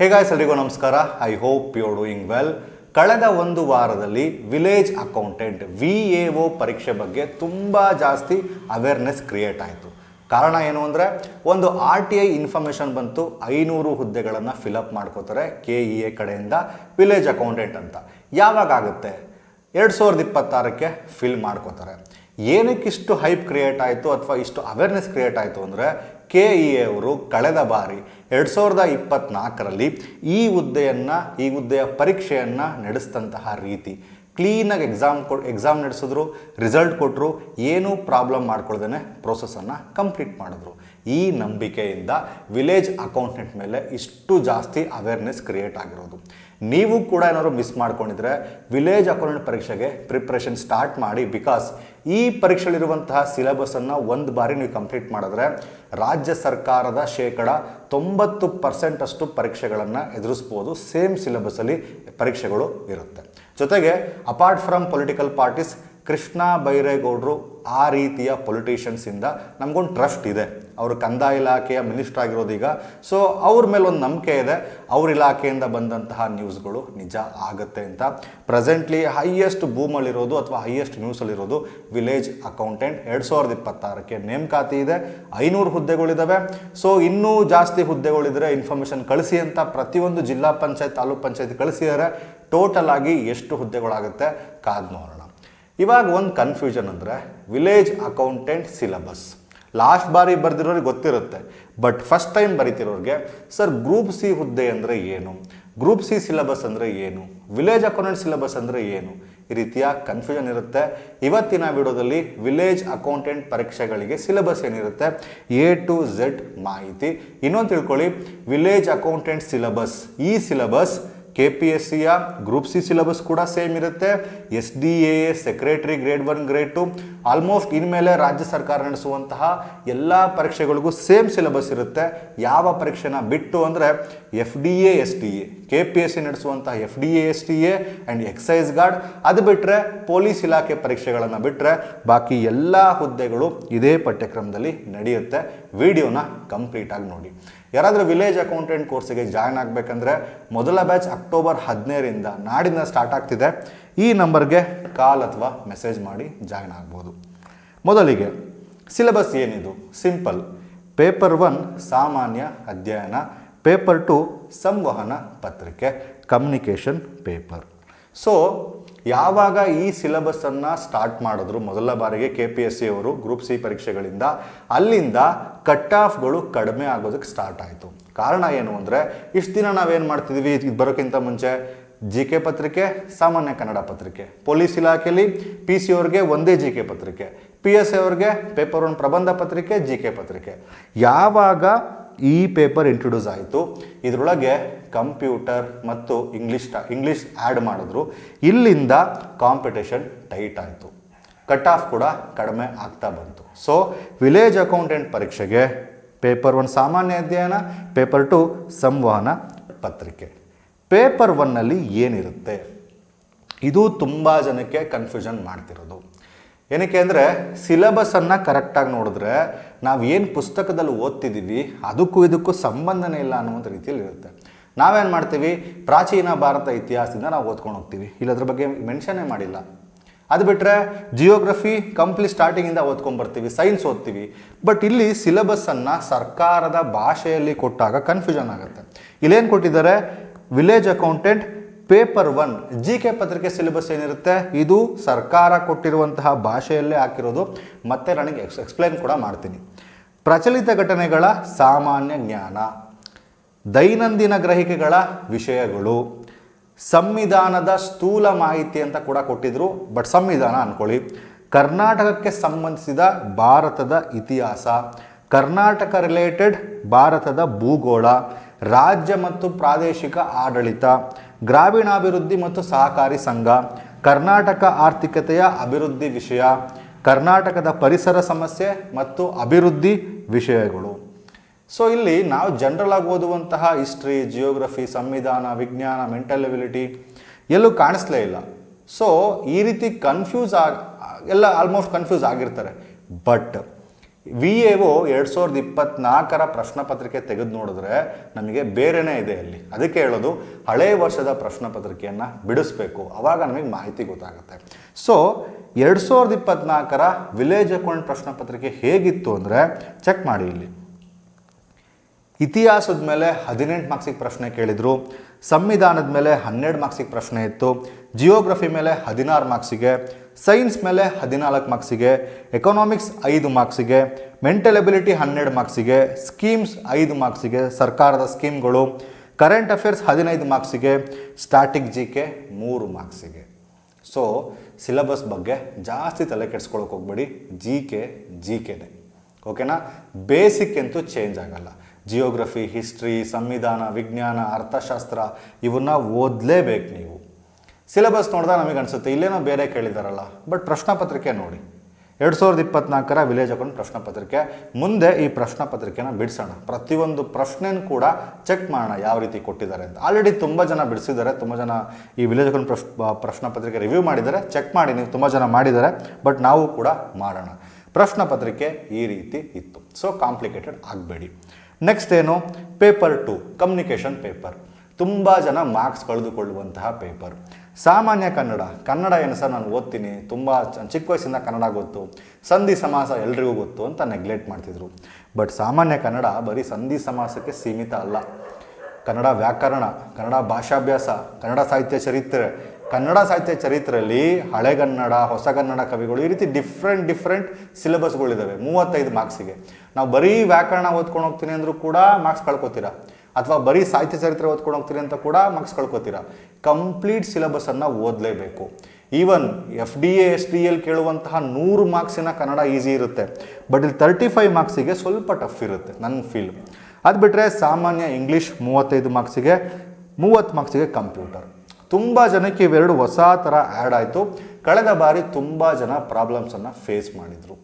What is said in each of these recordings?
Hey guys ಎಲ್ರಿಗೂ ನಮಸ್ಕಾರ. I hope you doing well ಕಳೆದ ಒಂದು ವಾರದಲ್ಲಿ village accountant V A O ಪರೀಕ್ಷೆ ಬಗ್ಗೆ ತುಂಬ ಜಾಸ್ತಿ ಅವೇರ್ನೆಸ್ ಕ್ರಿಯೇಟ್ ಆಯಿತು. ಕಾರಣ ಏನು ಅಂದರೆ, ಒಂದು ಆರ್ ಟಿ ಐ ಇನ್ಫಾರ್ಮೇಷನ್ ಬಂತು, ಐನೂರು ಹುದ್ದೆಗಳನ್ನು ಫಿಲಪ್ ಮಾಡ್ಕೋತಾರೆ ಕೆ ಇ ಎ ಕಡೆಯಿಂದ ವಿಲೇಜ್ ಅಕೌಂಟೆಂಟ್ ಅಂತ. ಯಾವಾಗ ಆಗುತ್ತೆ? ಎರಡು ಸಾವಿರದ ಇಪ್ಪತ್ತಾರಕ್ಕೆ ಫಿಲ್ ಮಾಡ್ಕೋತಾರೆ. ಏನಕ್ಕಿಷ್ಟು ಹೈಪ್ ಕ್ರಿಯೇಟ್ ಆಯಿತು ಅಥವಾ ಇಷ್ಟು ಅವೇರ್ನೆಸ್ ಕ್ರಿಯೇಟ್ ಆಯಿತು ಅಂದರೆ ಕೆ ಇ ಅವರು ಕಳೆದ ಬಾರಿ ಎರಡು ಸಾವಿರದ ಇಪ್ಪತ್ತ್ನಾಲ್ಕರಲ್ಲಿ ಈ ಹುದ್ದೆಯನ್ನು, ಈ ಹುದ್ದೆಯ ಪರೀಕ್ಷೆಯನ್ನು ನಡೆಸಿದಂತಹ ರೀತಿ. ಕ್ಲೀನಾಗಿ ಎಕ್ಸಾಮ್ ಕೊ ಎಕ್ಸಾಮ್ ನಡೆಸಿದ್ರು ರಿಸಲ್ಟ್ ಕೊಟ್ಟರು ಏನೂ ಪ್ರಾಬ್ಲಮ್ ಮಾಡ್ಕೊಳ್ದೇ ಪ್ರೋಸೆಸನ್ನು ಕಂಪ್ಲೀಟ್ ಮಾಡಿದ್ರು. ಈ ನಂಬಿಕೆಯಿಂದ ವಿಲೇಜ್ ಅಕೌಂಟೆಂಟ್ ಮೇಲೆ ಇಷ್ಟು ಜಾಸ್ತಿ ಅವೇರ್ನೆಸ್ ಕ್ರಿಯೇಟ್ ಆಗಿರೋದು. ನೀವು ಕೂಡ ಏನಾದರೂ ಮಿಸ್ ಮಾಡ್ಕೊಂಡಿದ್ರೆ ವಿಲೇಜ್ ಅಕೌಂಟೆಂಟ್ ಪರೀಕ್ಷೆಗೆ ಪ್ರಿಪ್ರೇಷನ್ ಸ್ಟಾರ್ಟ್ ಮಾಡಿ ಬಿಕಾಸ್ ಈ ಪರೀಕ್ಷೆಯಲ್ಲಿರುವಂತಹ ಸಿಲೆಬಸ್ಸನ್ನು ಒಂದು ಬಾರಿ ನೀವು ಕಂಪ್ಲೀಟ್ ಮಾಡಿದ್ರೆ ರಾಜ್ಯ ಸರ್ಕಾರದ ಶೇಕಡ ತೊಂಬತ್ತು ಪರ್ಸೆಂಟಷ್ಟು ಪರೀಕ್ಷೆಗಳನ್ನು ಎದುರಿಸ್ಬೋದು. ಸೇಮ್ ಸಿಲೆಬಸಲ್ಲಿ ಪರೀಕ್ಷೆಗಳು ಇರುತ್ತೆ. ಜೊತೆಗೆ apart from political parties Krishna ಬೈರೇಗೌಡರು ಆ ರೀತಿಯ ಪೊಲಿಟಿಷಿಯನ್ಸಿಂದ ನಮಗೊಂದು ಟ್ರಸ್ಟ್ ಇದೆ. ಅವರು ಕಂದಾಯ ಇಲಾಖೆಯ ಮಿನಿಸ್ಟರ್ ಆಗಿರೋದೀಗ ಸೊ ಅವ್ರ ಮೇಲೆ ಒಂದು ನಂಬಿಕೆ ಇದೆ. ಅವ್ರ ಇಲಾಖೆಯಿಂದ ಬಂದಂತಹ ನ್ಯೂಸ್ಗಳು ನಿಜ ಆಗುತ್ತೆ ಅಂತ. ಪ್ರೆಸೆಂಟ್ಲಿ ಹೈಯೆಸ್ಟ್ ಬೂಮಲ್ಲಿರೋದು ಅಥವಾ ಹೈಯೆಸ್ಟ್ ನ್ಯೂಸಲ್ಲಿರೋದು ವಿಲೇಜ್ ಅಕೌಂಟೆಂಟ್ ಎರಡು ಸಾವಿರದ ಇಪ್ಪತ್ತಾರಕ್ಕೆ ನೇಮಕಾತಿ ಇದೆ. ಐನೂರು ಹುದ್ದೆಗಳಿದ್ದಾವೆ ಸೊ ಇನ್ನೂ ಜಾಸ್ತಿ ಹುದ್ದೆಗಳಿದ್ರೆ ಇನ್ಫಾರ್ಮೇಷನ್ ಕಳಿಸಿ ಅಂತ ಪ್ರತಿಯೊಂದು ಜಿಲ್ಲಾ ಪಂಚಾಯತ್, ತಾಲೂಕ್ ಪಂಚಾಯತ್ ಕಳಿಸಿದರೆ. ಟೋಟಲ್ ಆಗಿ ಎಷ್ಟು ಹುದ್ದೆಗಳಾಗುತ್ತೆ? ಕಾದ್ ನೋಡೋಣ ಇವಾಗ ಒಂದು ಕನ್ಫ್ಯೂಷನ್ ಅಂದರೆ ವಿಲೇಜ್ ಅಕೌಂಟೆಂಟ್ ಸಿಲಬಸ್ ಲಾಸ್ಟ್ ಬಾರಿ ಬರೆದಿರೋರಿಗೆ ಗೊತ್ತಿರುತ್ತೆ ಬಟ್ ಫಸ್ಟ್ ಟೈಮ್ ಬರೀತಿರೋರಿಗೆ ಸರ್ ಗ್ರೂಪ್ ಸಿ ಹುದ್ದೆ ಅಂದರೆ ಏನು? ಗ್ರೂಪ್ ಸಿ ಸಿಲಬಸ್ ಅಂದರೆ ಏನು? ವಿಲೇಜ್ ಅಕೌಂಟೆಂಟ್ ಸಿಲಬಸ್ ಅಂದರೆ ಏನು? ಈ ರೀತಿಯ ಕನ್ಫ್ಯೂಷನ್ ಇರುತ್ತೆ. ಇವತ್ತಿನ ವಿಡಿಯೋದಲ್ಲಿ ವಿಲೇಜ್ ಅಕೌಂಟೆಂಟ್ ಪರೀಕ್ಷೆಗಳಿಗೆ ಸಿಲೆಬಸ್ ಏನಿರುತ್ತೆ? ಎ ಟು ಝೆಡ್ ಮಾಹಿತಿ. ಇನ್ನೊಂದು ತಿಳ್ಕೊಳ್ಳಿ ವಿಲೇಜ್ ಅಕೌಂಟೆಂಟ್ ಸಿಲಬಸ್ ಈ ಸಿಲಬಸ್ ಕೆ ಪಿ ಎಸ್ ಸಿಯ ಗ್ರೂಪ್ ಸಿ ಸಿಲೆಬಸ್ ಕೂಡ ಸೇಮ್ ಇರುತ್ತೆ. S D A secretary grade one grade two almost ಇನ್ಮೇಲೆ ರಾಜ್ಯ ಸರ್ಕಾರ ನಡೆಸುವಂತಹ ಎಲ್ಲ ಪರೀಕ್ಷೆಗಳಿಗೂ ಸೇಮ್ ಸಿಲೆಬಸ್ ಇರುತ್ತೆ. ಯಾವ ಪರೀಕ್ಷೆನ ಬಿಟ್ಟು ಅಂದರೆ F D A S D A K P S C ನಡೆಸುವಂತಹ F D A S T A and excise guard ಅದು ಬಿಟ್ಟರೆ ಪೊಲೀಸ್ ಇಲಾಖೆ ಪರೀಕ್ಷೆಗಳನ್ನು ಬಿಟ್ಟರೆ ಬಾಕಿ ಎಲ್ಲ ಹುದ್ದೆಗಳು ಇದೇ ಪಠ್ಯಕ್ರಮದಲ್ಲಿ ನಡೆಯುತ್ತೆ. ವಿಡಿಯೋನ ಕಂಪ್ಲೀಟಾಗಿ ನೋಡಿ. ಯಾರಾದರೂ ವಿಲೇಜ್ ಅಕೌಂಟೆಂಟ್ ಕೋರ್ಸಿಗೆ ಜಾಯ್ನ್ ಆಗಬೇಕಂದ್ರೆ ಮೊದಲ ಬ್ಯಾಚ್ ಅಕ್ಟೋಬರ್ ಹದಿನೈದರಿಂದ ನಾಡಿಂದ ಸ್ಟಾರ್ಟ್ ಆಗ್ತಿದೆ. ಈ ನಂಬರ್ಗೆ ಕಾಲ್ ಅಥವಾ ಮೆಸೇಜ್ ಮಾಡಿ ಜಾಯ್ನ್ ಆಗ್ಬೋದು. ಮೊದಲಿಗೆ ಸಿಲೆಬಸ್ ಏನಿದು? ಸಿಂಪಲ್. ಪೇಪರ್ ಒನ್ ಸಾಮಾನ್ಯ ಅಧ್ಯಯನ, ಪೇಪರ್ ಟು ಸಂವಹನ ಪತ್ರಿಕೆ, ಕಮ್ಯುನಿಕೇಷನ್ ಪೇಪರ್. ಸೊ ಯಾವಾಗ ಈ ಸಿಲೆಬಸ್ಸನ್ನು ಸ್ಟಾರ್ಟ್ ಮಾಡಿದ್ರು? ಮೊದಲ ಬಾರಿಗೆ ಕೆ ಪಿ ಎಸ್ ಸಿ ಅವರು ಗ್ರೂಪ್ ಸಿ ಪರೀಕ್ಷೆಗಳಿಂದ. ಅಲ್ಲಿಂದ ಕಟ್ ಆಫ್ಗಳು ಕಡಿಮೆ ಆಗೋದಕ್ಕೆ ಸ್ಟಾರ್ಟ್ ಆಯಿತು. ಕಾರಣ ಏನು ಅಂದರೆ, ಇಷ್ಟು ದಿನ ನಾವೇನು ಮಾಡ್ತಿದ್ವಿ? ಇದು ಬರೋಕ್ಕಿಂತ ಮುಂಚೆ ಜಿ ಕೆ ಪತ್ರಿಕೆ, ಸಾಮಾನ್ಯ ಕನ್ನಡ ಪತ್ರಿಕೆ. ಪೊಲೀಸ್ ಇಲಾಖೆಯಲ್ಲಿ ಪಿ ಸಿ ಅವ್ರಿಗೆ ಒಂದೇ ಜಿ ಕೆ ಪತ್ರಿಕೆ. ಪಿ ಎಸ್ ಅವ್ರಿಗೆ ಪೇಪರ್ ಒನ್ ಪ್ರಬಂಧ ಪತ್ರಿಕೆ ಜಿ ಕೆ ಪತ್ರಿಕೆ. ಯಾವಾಗ ಈ ಪೇಪರ್ ಇಂಟ್ರೊಡ್ಯೂಸ್ ಆಯಿತು. ಇದರೊಳಗೆ ಕಂಪ್ಯೂಟರ್ ಮತ್ತು ಇಂಗ್ಲೀಷ್ ಇಂಗ್ಲೀಷ್ ಆ್ಯಡ್ ಮಾಡಿದ್ರು. ಇಲ್ಲಿಂದ ಕಾಂಪಿಟೇಷನ್ ಟೈಟ್ ಆಯಿತು. ಕಟ್ ಆಫ್ ಕೂಡ ಕಡಿಮೆ ಆಗ್ತಾ ಬಂತು. ಸೊ ವಿಲೇಜ್ ಅಕೌಂಟೆಂಟ್ ಪರೀಕ್ಷೆಗೆ ಪೇಪರ್ ಒನ್ ಸಾಮಾನ್ಯ ಅಧ್ಯಯನ ಪೇಪರ್ ಟು ಸಂವಹನ ಪತ್ರಿಕೆ. ಪೇಪರ್ ಒನ್ನಲ್ಲಿ ಏನಿರುತ್ತೆ? ಇದು ತುಂಬ ಜನಕ್ಕೆ ಕನ್ಫ್ಯೂಷನ್ ಮಾಡ್ತಿರೋದು. ಏನಕ್ಕೆ ಅಂದರೆ ಸಿಲೆಬಸನ್ನು ಕರೆಕ್ಟಾಗಿ ನೋಡಿದ್ರೆ ನಾವು ಏನು ಪುಸ್ತಕದಲ್ಲಿ ಓದ್ತಿದ್ದೀವಿ ಅದಕ್ಕೂ ಇದಕ್ಕೂ ಸಂಬಂಧನೇ ಇಲ್ಲ ಅನ್ನುವಂಥ ರೀತಿಯಲ್ಲಿ ಇರುತ್ತೆ. ನಾವೇನು ಮಾಡ್ತೀವಿ? ಪ್ರಾಚೀನ ಭಾರತ ಇತಿಹಾಸದಿಂದ ನಾವು ಓದ್ಕೊಂಡು ಹೋಗ್ತೀವಿ. ಇಲ್ಲ ಅದ್ರ ಬಗ್ಗೆ ಮೆನ್ಷನ್ನೇ ಮಾಡಿಲ್ಲ. ಅದು ಬಿಟ್ಟರೆ ಜಿಯೋಗ್ರಫಿ ಕಂಪ್ಲೀಟ್ ಸ್ಟಾರ್ಟಿಂಗಿಂದ ಓದ್ಕೊಂಡ್ಬರ್ತೀವಿ ಸೈನ್ಸ್ ಓದ್ತೀವಿ. ಬಟ್ ಇಲ್ಲಿ ಸಿಲೆಬಸ್ಸನ್ನು ಸರ್ಕಾರದ ಭಾಷೆಯಲ್ಲಿ ಕೊಟ್ಟಾಗ ಕನ್ಫ್ಯೂಷನ್ ಆಗುತ್ತೆ. ಇಲ್ಲೇನು ಕೊಟ್ಟಿದ್ದಾರೆ? Village accountant paper one G K ಪತ್ರಿಕೆ ಸಿಲೆಬಸ್ ಏನಿರುತ್ತೆ? ಇದು ಸರ್ಕಾರ ಕೊಟ್ಟಿರುವಂತಹ ಭಾಷೆಯಲ್ಲೇ ಹಾಕಿರೋದು. ಮತ್ತೆ ನನಗೆ ಎಕ್ಸ್, ಎಕ್ಸ್ಪ್ಲೇನ್ ಕೂಡ ಮಾಡ್ತೀನಿ. ಪ್ರಚಲಿತ ಘಟನೆಗಳ ಸಾಮಾನ್ಯ ಜ್ಞಾನ, ದೈನಂದಿನ ಗ್ರಹಿಕೆಗಳ ವಿಷಯಗಳು, ಸಂವಿಧಾನದ ಸ್ಥೂಲ ಮಾಹಿತಿ ಅಂತ ಕೂಡ ಕೊಟ್ಟಿದ್ರು. ಬಟ್ ಸಂವಿಧಾನ ಅಂದ್ಕೊಳ್ಳಿ ಕರ್ನಾಟಕಕ್ಕೆ ಸಂಬಂಧಿಸಿದ ಭಾರತದ ಇತಿಹಾಸ, ಕರ್ನಾಟಕ ರಿಲೇಟೆಡ್ ಭಾರತದ ಭೂಗೋಳ, ರಾಜ್ಯ ಮತ್ತು ಪ್ರಾದೇಶಿಕ ಆಡಳಿತ ಗ್ರಾಮೀಣಾಭಿವೃದ್ಧಿ ಮತ್ತು ಸಹಕಾರಿ ಸಂಘ, ಕರ್ನಾಟಕ ಆರ್ಥಿಕತೆಯ ಅಭಿವೃದ್ಧಿ ವಿಷಯ, ಕರ್ನಾಟಕದ ಪರಿಸರ ಸಮಸ್ಯೆ ಮತ್ತು ಅಭಿವೃದ್ಧಿ ವಿಷಯಗಳು. ಸೊ ಇಲ್ಲಿ ನಾವು ಜನರಲ್ ಆಗಿ ಓದುವಂತಹ ಹಿಸ್ಟ್ರಿ ಜಿಯೋಗ್ರಫಿ ಸಂವಿಧಾನ, ವಿಜ್ಞಾನ ಮೆಂಟಲ್ ಎಬಿಲಿಟಿ ಎಲ್ಲೂ ಕಾಣಿಸ್ಲೇ ಇಲ್ಲ. ಸೊ ಈ ರೀತಿ ಕನ್ಫ್ಯೂಸ್ ಆಗ, ಎಲ್ಲ ಆಲ್ಮೋಸ್ಟ್ ಕನ್ಫ್ಯೂಸ್ ಆಗಿರ್ತಾರೆ. ಬಟ್ ವಿ ಎ ಓ ಎರಡು ಸಾವಿರದ ಇಪ್ಪತ್ನಾಲ್ಕರ ಪ್ರಶ್ನೆ ಪತ್ರಿಕೆ ತೆಗೆದು ನೋಡಿದ್ರೆ ನಮಗೆ ಬೇರೆನೇ ಇದೆ ಅಲ್ಲಿ. ಅದಕ್ಕೆ ಹೇಳೋದು, ಹಳೆ ವರ್ಷದ ಪ್ರಶ್ನೆ ಪತ್ರಿಕೆಯನ್ನು ಬಿಡಿಸ್ಬೇಕು. ಆವಾಗ ನಮಗೆ ಮಾಹಿತಿ ಗೊತ್ತಾಗುತ್ತೆ. ಸೊ ಎರಡು ಸಾವಿರದ ಇಪ್ಪತ್ನಾಲ್ಕರ ವಿಲೇಜ್ ಅಕೌಂಟ್ ಪ್ರಶ್ನೆ ಪತ್ರಿಕೆ ಹೇಗಿತ್ತು ಅಂದರೆ ಚೆಕ್ ಮಾಡಿ ಇಲ್ಲಿ. ಇತಿಹಾಸದ ಮೇಲೆ ಹದಿನೆಂಟು ಮಾರ್ಕ್ಸಿಗೆ ಪ್ರಶ್ನೆ ಕೇಳಿದರು, ಸಂವಿಧಾನದ ಮೇಲೆ ಹನ್ನೆರಡು ಮಾರ್ಕ್ಸಿಗೆ ಪ್ರಶ್ನೆ ಇತ್ತು ಜಿಯೋಗ್ರಫಿ ಮೇಲೆ ಹದಿನಾರು ಮಾರ್ಕ್ಸಿಗೆ ಸೈನ್ಸ್ ಮೇಲೆ ಹದಿನಾಲ್ಕು ಮಾರ್ಕ್ಸಿಗೆ ಎಕನಾಮಿಕ್ಸ್ ಐದು ಮಾರ್ಕ್ಸಿಗೆ ಮೆಂಟಲ್ ಎಬಿಲಿಟಿ ಹನ್ನೆರಡು ಮಾರ್ಕ್ಸಿಗೆ ಸ್ಕೀಮ್ಸ್ ಐದು ಮಾರ್ಕ್ಸಿಗೆ ಸರ್ಕಾರದ ಸ್ಕೀಮ್ಗಳು ಕರೆಂಟ್ ಅಫೇರ್ಸ್ ಹದಿನೈದು ಮಾರ್ಕ್ಸಿಗೆ ಸ್ಟಾಟಿಕ್ ಜಿ ಕೆ ಮೂರು ಮಾರ್ಕ್ಸಿಗೆ ಸೊ ಸಿಲೆಬಸ್ ಬಗ್ಗೆ ಜಾಸ್ತಿ ತಲೆ ಕೆಡ್ಸ್ಕೊಳಕ್ಕೆ ಹೋಗ್ಬೇಡಿ ಜಿ ಕೆ ಜಿ ಕೆನೆ ಓಕೆನಾ ಬೇಸಿಕ್ ಅಂತೂ ಚೇಂಜ್ ಆಗಲ್ಲ. ಜಿಯೋಗ್ರಫಿ, ಹಿಸ್ಟ್ರಿ, ಸಂವಿಧಾನ, ವಿಜ್ಞಾನ, ಅರ್ಥಶಾಸ್ತ್ರ ಇವನ್ನ ಓದಲೇಬೇಕು ನೀವು. ಸಿಲೆಬಸ್ ನೋಡಿದಾಗ ನಮಗೆ ಅನಿಸುತ್ತೆ, ಇಲ್ಲೇನೋ ಬೇರೆ ಕೇಳಿದಾರಲ್ಲ, ಬಟ್ ಪ್ರಶ್ನೆ ಪತ್ರಿಕೆ ನೋಡಿ. ಎರಡು ಸಾವಿರದ ಇಪ್ಪತ್ನಾಲ್ಕರ ವಿಲೇಜ್ ಅಕೌಂಟ್ ಪ್ರಶ್ನೆ ಪತ್ರಿಕೆ, ಮುಂದೆ ಈ ಪ್ರಶ್ನೆ ಪತ್ರಿಕೆನ ಬಿಡಿಸೋಣ. ಪ್ರತಿಯೊಂದು ಪ್ರಶ್ನೆನೂ ಕೂಡ ಚೆಕ್ ಮಾಡೋಣ ಯಾವ ರೀತಿ ಕೊಟ್ಟಿದ್ದಾರೆ ಅಂತ. ಆಲ್ರೆಡಿ ತುಂಬ ಜನ ಬಿಡಿಸಿದ್ದಾರೆ, ತುಂಬ ಜನ ಈ ವಿಲೇಜ್ ಅಕೌಂಟ್ ಪ್ರಶ್ ಪ್ರಶ್ನೆ ಪತ್ರಿಕೆ ರಿವ್ಯೂ ಮಾಡಿದ್ದಾರೆ, ಚೆಕ್ ಮಾಡಿ ನೀವು ತುಂಬ ಜನ ಮಾಡಿದ್ದಾರೆ, ಬಟ್ ನಾವು ಕೂಡ ಮಾಡೋಣ. ಪ್ರಶ್ನೆ ಪತ್ರಿಕೆ ಈ ರೀತಿ ಇತ್ತು. ಸೊ ಕಾಂಪ್ಲಿಕೇಟೆಡ್ ಆಗಬೇಡಿ. ನೆಕ್ಸ್ಟ್ ಏನು? ಪೇಪರ್ ಟು ಕಮ್ಯುನಿಕೇಷನ್ ಪೇಪರ್ ತುಂಬ ಜನ ಮಾರ್ಕ್ಸ್ ಕಳೆದುಕೊಳ್ಳುವಂತಹ ಪೇಪರ್ ಸಾಮಾನ್ಯ ಕನ್ನಡ. ಕನ್ನಡ ಏನು ಸರ್ ನಾನು ಓದ್ತೀನಿ? ತುಂಬ ಚಿಕ್ಕ ವಯಸ್ಸಿಂದ ಕನ್ನಡ ಗೊತ್ತು. ಸಂಧಿ ಸಮಾಸ ಎಲ್ರಿಗೂ ಗೊತ್ತು ಅಂತ ನೆಗ್ಲೆಕ್ಟ್ ಮಾಡ್ತಿದ್ರು. ಬಟ್ ಸಾಮಾನ್ಯ ಕನ್ನಡ ಬರೀ ಸಂಧಿ ಸಮಾಸಕ್ಕೆ ಸೀಮಿತ ಅಲ್ಲ. ಕನ್ನಡ ವ್ಯಾಕರಣ, ಕನ್ನಡ ಭಾಷಾಭ್ಯಾಸ, ಕನ್ನಡ ಸಾಹಿತ್ಯ ಚರಿತ್ರೆ ಕನ್ನಡ ಸಾಹಿತ್ಯ ಚರಿತ್ರೆಯಲ್ಲಿ ಹಳೆಗನ್ನಡ ಹೊಸಗನ್ನಡ ಕವಿಗಳು ಈ ರೀತಿ ಡಿಫ್ರೆಂಟ್ ಡಿಫ್ರೆಂಟ್ ಸಿಲೆಬಸ್ಗಳಿದ್ದಾವೆ ಮೂವತ್ತೈದು ಮಾರ್ಕ್ಸಿಗೆ ನಾವು ಬರೀ ವ್ಯಾಕರಣ ಓದ್ಕೊಂಡು ಹೋಗ್ತೀನಿ ಅಂದರೂ ಕೂಡ ಮಾರ್ಕ್ಸ್ ಕಳ್ಕೊತೀರಾ? ಅಥವಾ ಬರೀ ಸಾಹಿತ್ಯ ಚರಿತ್ರೆ ಓದ್ಕೊಂಡು ಹೋಗ್ತೀನಿ ಅಂತ ಕೂಡ ಮಾರ್ಕ್ಸ್ ಕಳ್ಕೊತೀರಾ? ಕಂಪ್ಲೀಟ್ ಸಿಲೆಬಸನ್ನು ಓದಲೇಬೇಕು. Even F D A S D L ಕೇಳುವಂತಹ ನೂರು ಮಾರ್ಕ್ಸಿನ ಕನ್ನಡ ಈಸಿ ಇರುತ್ತೆ. ಬಟ್ ಇಲ್ಲಿ ತರ್ಟಿ ಫೈವ್ ಮಾರ್ಕ್ಸಿಗೆ ಸ್ವಲ್ಪ ಟಫ್ ಇರುತ್ತೆ, ನನ್ನ ಫೀಲ್ ಅದು ಬಿಟ್ಟರೆ ಸಾಮಾನ್ಯ ಇಂಗ್ಲೀಷ್ ಮೂವತ್ತೈದು ಮಾರ್ಕ್ಸಿಗೆ ಮೂವತ್ತು ಮಾರ್ಕ್ಸಿಗೆ ಕಂಪ್ಯೂಟರ್ ತುಂಬ ಜನಕ್ಕೆ ಇವೆರಡು ಹೊಸ ಥರ ಆ್ಯಡ್ ಆಯಿತು. ಕಳೆದ ಬಾರಿ ತುಂಬ ಜನ ಪ್ರಾಬ್ಲಮ್ಸನ್ನು ಫೇಸ್ ಮಾಡಿದರು.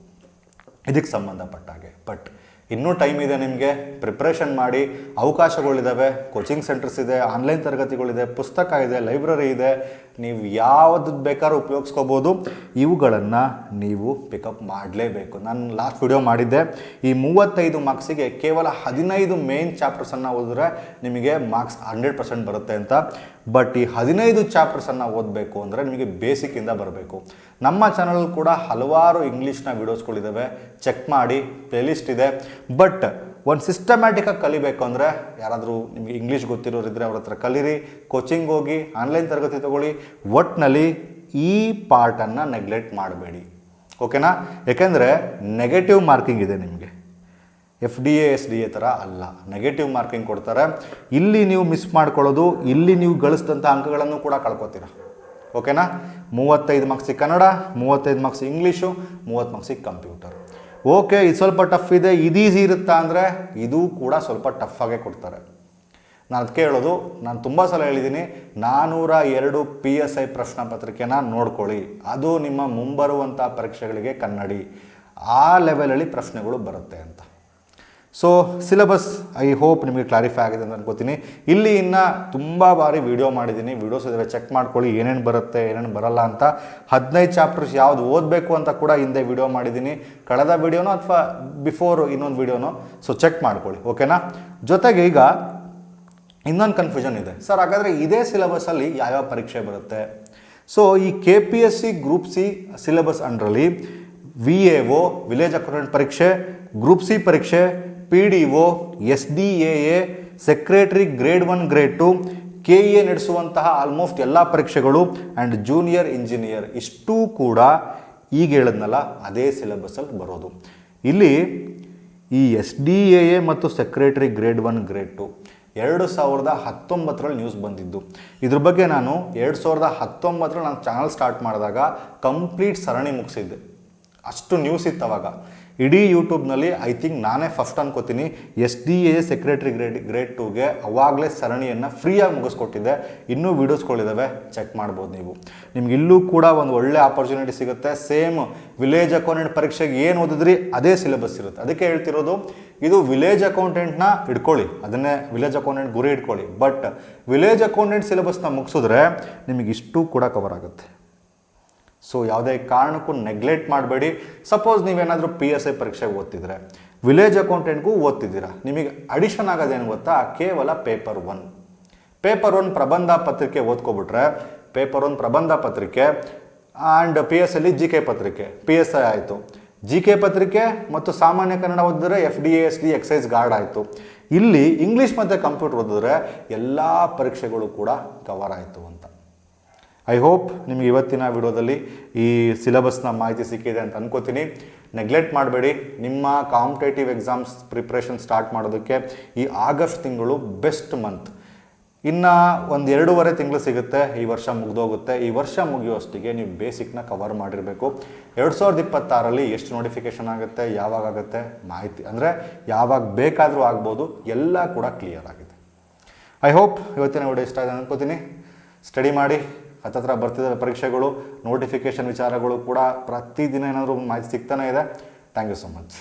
ಇದಕ್ಕೆ ಸಂಬಂಧಪಟ್ಟ ಹಾಗೆ. ಬಟ್ ಇನ್ನೂ ಟೈಮ್ ಇದೆ ನಿಮಗೆ. ಪ್ರಿಪ್ರೇಷನ್ ಮಾಡಿ ಅವಕಾಶಗಳಿದ್ದಾವೆ ಕೋಚಿಂಗ್ ಸೆಂಟರ್ಸ್ ಇದೆ ಆನ್ಲೈನ್ ತರಗತಿಗಳಿದೆ, ಪುಸ್ತಕ ಇದೆ ಲೈಬ್ರರಿ ಇದೆ. ನೀವು ಯಾವುದು ಬೇಕಾದ್ರೂ ಉಪಯೋಗಿಸ್ಕೋಬೋದು. ಇವುಗಳನ್ನು ನೀವು ಪಿಕಪ್ ಮಾಡಲೇಬೇಕು. ನಾನು ಲಾಸ್ಟ್ ವಿಡಿಯೋ ಮಾಡಿದ್ದೆ. ಈ ಮೂವತ್ತೈದು ಮಾರ್ಕ್ಸಿಗೆ ಕೇವಲ ಹದಿನೈದು ಮೇನ್ ಚಾಪ್ಟರ್ಸನ್ನು ಓದಿದ್ರೆ ನಿಮಗೆ ಮಾರ್ಕ್ಸ್ ಹಂಡ್ರೆಡ್ ಪರ್ಸೆಂಟ್ ಬರುತ್ತೆ ಅಂತ. ಬಟ್ ಈ ಹದಿನೈದು ಚಾಪ್ಟರ್ಸನ್ನು ಓದಬೇಕು ಅಂದರೆ ನಿಮಗೆ ಬೇಸಿಕ್ಕಿಂದ ಬರಬೇಕು. ನಮ್ಮ ಚಾನಲ್ ಕೂಡ ಹಲವಾರು ಇಂಗ್ಲೀಷ್ನ ವಿಡಿಯೋಸ್ಗಳಿದ್ದಾವೆ ಚೆಕ್ ಮಾಡಿ ಪ್ಲೇಲಿಸ್ಟ್ ಇದೆ. ಬಟ್ ಒಂದು ಸಿಸ್ಟಮ್ಯಾಟಿಕಾಗಿ ಕಲಿಬೇಕು ಅಂದರೆ ಯಾರಾದರೂ ನಿಮಗೆ ಇಂಗ್ಲೀಷ್ ಗೊತ್ತಿರೋರಿದ್ರೆ ಅವ್ರ ಹತ್ರ ಕಲೀರಿ. ಕೋಚಿಂಗ್ ಹೋಗಿ ಆನ್ಲೈನ್ ತರಗತಿ ತಗೊಳ್ಳಿ. ಒಟ್ಟಿನಲ್ಲಿ ಈ ಪಾರ್ಟನ್ನು ನೆಗ್ಲೆಕ್ಟ್ ಮಾಡಬೇಡಿ. ಓಕೆನಾ ಯಾಕೆಂದರೆ ನೆಗೆಟಿವ್ ಮಾರ್ಕಿಂಗ್ ಇದೆ ನಿಮಗೆ. F D A S D A ಥರ ಅಲ್ಲ. ನೆಗೆಟಿವ್ ಮಾರ್ಕಿಂಗ್ ಕೊಡ್ತಾರೆ. ಇಲ್ಲಿ ನೀವು ಮಿಸ್ ಮಾಡ್ಕೊಳ್ಳೋದು, ಇಲ್ಲಿ ನೀವು ಗಳಿಸಿದಂಥ ಅಂಕಗಳನ್ನು ಕೂಡ ಕಳ್ಕೊತೀರ. ಓಕೆನಾ? ಮೂವತ್ತೈದು ಮಾರ್ಕ್ಸಿಗೆ ಕನ್ನಡ, ಮೂವತ್ತೈದು ಮಾರ್ಕ್ಸ್ ಇಂಗ್ಲೀಷು, ಮೂವತ್ತು ಮಾರ್ಕ್ಸಿಗೆ ಕಂಪ್ಯೂಟರ್. ಓಕೆ, ಇದು ಸ್ವಲ್ಪ ಟಫ್ ಇದೆ. ಇದು ಈಸಿ ಇರುತ್ತಾ ಅಂದರೆ ಇದು ಕೂಡ ಸ್ವಲ್ಪ ಟಫ್ ಆಗೇ ಕೊಡ್ತಾರೆ. ನಾನು ಅದಕ್ಕೆ ಹೇಳೋದು, ನಾನು ತುಂಬ ಸಲ ಹೇಳಿದ್ದೀನಿ ನಾನ್ನೂರ ಎರಡು ಪಿ ಎಸ್ ಐ ಪ್ರಶ್ನೆ ಪತ್ರಿಕೆನ ನೋಡ್ಕೊಳ್ಳಿ. ಅದು ನಿಮ್ಮ ಮುಂಬರುವಂಥ ಪರೀಕ್ಷೆಗಳಿಗೆ ಕನ್ನಡಿ. ಆ ಲೆವೆಲಲ್ಲಿ ಪ್ರಶ್ನೆಗಳು ಬರುತ್ತೆ ಅಂತ. ಸೊ ಸಿಲೆಬಸ್ ಐ ಹೋಪ್ ನಿಮಗೆ ಕ್ಲಾರಿಫೈ ಆಗಿದೆ ಅಂತ ಅನ್ಕೋತೀನಿ. ಇಲ್ಲಿ ಇನ್ನು ತುಂಬ ಬಾರಿ ವೀಡಿಯೋ ಮಾಡಿದ್ದೀನಿ. ವಿಡಿಯೋಸ್ ಇದಾವೆ ಚೆಕ್ ಮಾಡ್ಕೊಳ್ಳಿ, ಏನೇನು ಬರುತ್ತೆ, ಏನೇನು ಬರಲ್ಲ ಅಂತ. ಹದಿನೈದು ಚಾಪ್ಟರ್ಸ್ ಯಾವುದು ಓದಬೇಕು ಅಂತ ಕೂಡ ಹಿಂದೆ ವಿಡಿಯೋ ಮಾಡಿದ್ದೀನಿ. ಕಳೆದ ವೀಡಿಯೋನೋ ಅಥವಾ ಬಿಫೋರ್ ಇನ್ನೊಂದು ವೀಡಿಯೋನೋ ಸೊ ಚೆಕ್ ಮಾಡ್ಕೊಳ್ಳಿ ಓಕೆನಾ ಜೊತೆಗೆ ಈಗ ಇನ್ನೊಂದು ಕನ್ಫ್ಯೂಷನ್ ಇದೆ. ಸರ್ ಹಾಗಾದರೆ ಇದೇ ಸಿಲೆಬಸ್ಸಲ್ಲಿ ಯಾವ್ಯಾವ ಪರೀಕ್ಷೆ ಬರುತ್ತೆ? ಸೊ ಈ K P S C group C syllabus ಅಂಡ್ರಲ್ಲಿ V A O village accountant ಪರೀಕ್ಷೆ ಗ್ರೂಪ್ ಸಿ ಪರೀಕ್ಷೆ P D O, S D A A, secretary grade one, grade two, K A ನಡೆಸುವಂತಹ almost ಎಲ್ಲ ಪರೀಕ್ಷೆಗಳು ಆ್ಯಂಡ್ ಜೂನಿಯರ್ ಇಂಜಿನಿಯರ್ ಇಷ್ಟೂ ಕೂಡ ಈಗ ಹೇಳಿದ್ನಲ್ಲ, ಅದೇ ಸಿಲೆಬಸ್ಸಲ್ಲಿ ಬರೋದು. ಇಲ್ಲಿ ಈ ಎಸ್ ಡಿ ಎ ಎ ಮತ್ತು secretary grade one, grade two ಎರಡು ಸಾವಿರದ ಹತ್ತೊಂಬತ್ತರಲ್ಲಿ ನ್ಯೂಸ್ ಬಂದಿದ್ದು. ಇದ್ರ ಬಗ್ಗೆ ನಾನು ಎರಡು ಸಾವಿರದ ಹತ್ತೊಂಬತ್ತರಲ್ಲಿ ನಾನು ಚಾನಲ್ ಸ್ಟಾರ್ಟ್ ಮಾಡಿದಾಗ ಕಂಪ್ಲೀಟ್ ಸರಣಿ ಮುಗಿಸಿದ್ದೆ. ಅಷ್ಟು ನ್ಯೂಸ್ ಇತ್ತು ಅವಾಗ. ಇಡೀ ಯೂಟ್ಯೂಬ್ನಲ್ಲಿ ಐ ಥಿಂಕ್ ನಾನೇ ಫಸ್ಟ್ ಅನ್ಕೋತೀನಿ, S D A secretary grade grade ಟೂಗೆ ಅವಾಗಲೇ ಸರಣಿಯನ್ನು ಫ್ರೀಯಾಗಿ ಮುಗಿಸ್ಕೊಟ್ಟಿದ್ದೆ ಇನ್ನೂ ವೀಡಿಯೋಸ್ಗಳಿದ್ದಾವೆ ಚೆಕ್ ಮಾಡ್ಬೋದು ನೀವು. ನಿಮ್ಗೆ ಇಲ್ಲೂ ಕೂಡ ಒಂದು ಒಳ್ಳೆ ಆಪರ್ಚುನಿಟಿ ಸಿಗುತ್ತೆ. ಸೇಮ್ ವಿಲೇಜ್ ಅಕೌಂಟೆಂಟ್ ಪರೀಕ್ಷೆಗೆ ಏನು ಓದಿದ್ರಿ, ಅದೇ ಸಿಲೆಬಸ್ ಇರುತ್ತೆ. ಅದಕ್ಕೆ ಹೇಳ್ತಿರೋದು, ಇದು ವಿಲೇಜ್ ಅಕೌಂಟೆಂಟ್ನ ಇಟ್ಕೊಳ್ಳಿ. ಅದನ್ನೇ ವಿಲೇಜ್ ಅಕೌಂಟೆಂಟ್ ಗುರಿ ಇಟ್ಕೊಳ್ಳಿ. ಬಟ್ ವಿಲೇಜ್ ಅಕೌಂಟೆಂಟ್ ಸಿಲೆಬಸ್ನ ಮುಗಿಸಿದ್ರೆ ನಿಮಗೆ ಇಷ್ಟು ಕೂಡ ಕವರ್ ಆಗುತ್ತೆ. ಸೊ ಯಾವುದೇ ಕಾರಣಕ್ಕೂ ನೆಗ್ಲೆಕ್ಟ್ ಮಾಡಬೇಡಿ. ಸಪೋಸ್ ನೀವೇನಾದರೂ ಪಿ ಎಸ್ ಐ ಪರೀಕ್ಷೆಗೆ ಓದ್ತಿದ್ರೆ ವಿಲೇಜ್ ಅಕೌಂಟೆಂಟ್ಗೂ ಓದ್ತಿದ್ದೀರಾ? ನಿಮಗೆ ಅಡಿಷನ್ ಆಗೋದೇನು ಗೊತ್ತಾ? ಕೇವಲ ಪೇಪರ್ ಒನ್ ಪೇಪರ್ ಒನ್ ಪ್ರಬಂಧ ಪತ್ರಿಕೆ ಓದ್ಕೊಬಿಟ್ರೆ ಪೇಪರ್ ಒನ್ ಪ್ರಬಂಧ ಪತ್ರಿಕೆ ಆ್ಯಂಡ್ ಪಿ ಎಸ್ ಅಲ್ಲಿ ಜಿ ಕೆ ಪತ್ರಿಕೆ. ಪಿ ಎಸ್ ಐ ಆಯಿತು. ಜಿ ಕೆ ಪತ್ರಿಕೆ ಮತ್ತು ಸಾಮಾನ್ಯ ಕನ್ನಡ ಓದಿದ್ರೆ F D S D excise guard ಆಯಿತು. ಇಲ್ಲಿ ಇಂಗ್ಲೀಷ್ ಮತ್ತು ಕಂಪ್ಯೂಟರ್ ಓದಿದ್ರೆ ಎಲ್ಲ ಪರೀಕ್ಷೆಗಳು ಕೂಡ ಕವರ್ ಆಯಿತು ಅಂತ. ಐ ಹೋಪ್ ನಿಮಗೆ ಇವತ್ತಿನ ವಿಡಿಯೋದಲ್ಲಿ ಈ ಸಿಲೆಬಸ್ನ ಮಾಹಿತಿ ಸಿಕ್ಕಿದೆ ಅಂತ ಅನ್ಕೋತೀನಿ. ನೆಗ್ಲೆಕ್ಟ್ ಮಾಡಬೇಡಿ. ನಿಮ್ಮ ಕಾಂಪಿಟೇಟಿವ್ ಎಕ್ಸಾಮ್ಸ್ ಪ್ರಿಪ್ರೇಷನ್ ಸ್ಟಾರ್ಟ್ ಮಾಡೋದಕ್ಕೆ ಈ ಆಗಸ್ಟ್ ತಿಂಗಳು ಬೆಸ್ಟ್ ಮಂತ್ ಇನ್ನು ಒಂದು ಎರಡೂವರೆ ತಿಂಗಳು ಸಿಗುತ್ತೆ. ಈ ವರ್ಷ ಮುಗಿದೋಗುತ್ತೆ. ಈ ವರ್ಷ ಮುಗಿಯುವಷ್ಟಿಗೆ ನೀವು ಬೇಸಿಕ್ನ ಕವರ್ ಮಾಡಿರಬೇಕು. ಎರಡು ಸಾವಿರದ ಇಪ್ಪತ್ತಾರಲ್ಲಿ ಎಷ್ಟು ನೋಟಿಫಿಕೇಷನ್ ಆಗುತ್ತೆ, ಯಾವಾಗ ಆಗುತ್ತೆ ಮಾಹಿತಿ, ಅಂದರೆ ಯಾವಾಗ ಬೇಕಾದರೂ ಆಗ್ಬೋದು, ಎಲ್ಲ ಕೂಡ ಕ್ಲಿಯರ್ ಆಗಿದೆ. ಐ ಹೋಪ್ ಇವತ್ತಿನ ವಿಡಿಯೋ ಇಷ್ಟ ಆಗಿದೆ ಅನ್ಕೋತೀನಿ. ಸ್ಟಡಿ ಮಾಡಿ. ಹತ್ತತ್ರ ಬರ್ತಿದ್ದಾವೆ ಪರೀಕ್ಷೆಗಳು ನೋಟಿಫಿಕೇಷನ್ ವಿಚಾರಗಳು ಕೂಡ ಪ್ರತಿದಿನ ಏನಾದರೂ ಮಾಹಿತಿ ಸಿಗ್ತಾನೇ ಇದೆ. Thank you so much